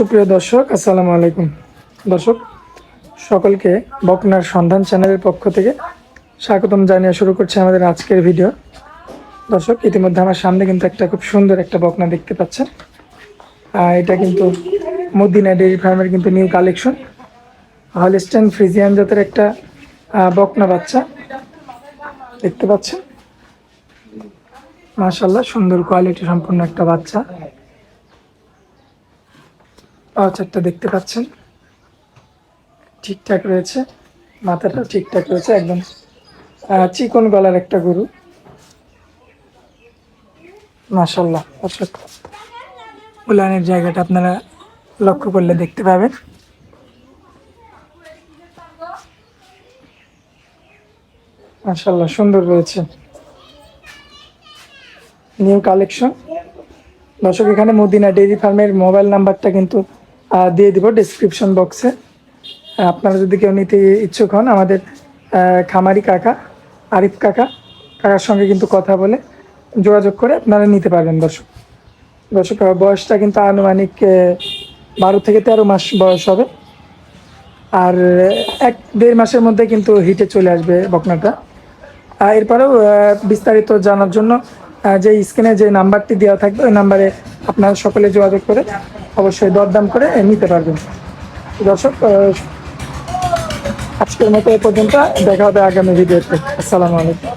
সুপ্রিয় দর্শক, আসসালামু আলাইকুম। দর্শক, সকলকে বকনার সন্ধান চ্যানেলের পক্ষ থেকে স্বাগতম জানিয়ে শুরু করছে আমাদের আজকের ভিডিও। দর্শক, ইতিমধ্যে আমার সামনে কিন্তু একটা খুব সুন্দর একটা বকনা দেখতে পাচ্ছেন। এটা কিন্তু মদিনা ডেয়ারি ফার্মের কিন্তু নিউ কালেকশন। হলিস্টেন ফ্রিজিয়ান জাতের একটা বকনা বাচ্চা দেখতে পাচ্ছেন। মাশাল্লাহ সুন্দর কোয়ালিটি সম্পূর্ণ একটা বাচ্চা। পাউচারটা দেখতে পাচ্ছেন। ঠিকঠাক রয়েছে। মাথাটা ঠিকঠাক রয়েছে একদম। চিকন গলার একটা গরু। মাশাল্লাহ দর্শক উলানের জায়গাটা আপনারা লক্ষ্য করলে দেখতে পাবেন। মাশাল্লাহ সুন্দর রয়েছে। New collection. দর্শক, এখানে মদিনা ডেইরি ফার্মের মোবাইল নাম্বারটা কিন্তু দিয়ে দিব ডিসক্রিপশন বক্সে আপনারা যদি কেউ নিতে ইচ্ছুক হন, আমাদের খামারি কাকা, আরিফ কাকা, কাকার সঙ্গে কিন্তু কথা বলে যোগাযোগ করে আপনারা নিতে পারবেন দর্শক। দর্শক বয়সটা কিন্তু আনুমানিক বারো থেকে তেরো মাস বয়স হবে। আর এক দেড় মাসের মধ্যে কিন্তু হিটে চলে আসবে বকনাটা। এরপরেও বিস্তারিত জানার জন্য যে স্ক্রিনে যে নাম্বারটি দেওয়া থাকবে, ওই নাম্বারে আপনারা সকলে যোগাযোগ করে অবশ্যই দরদাম করে নিতে পারবেন। দর্শক আজকের মতো এ পর্যন্ত। দেখা হবে আগামী ভিডিওতে। আসসালামু আলাইকুম।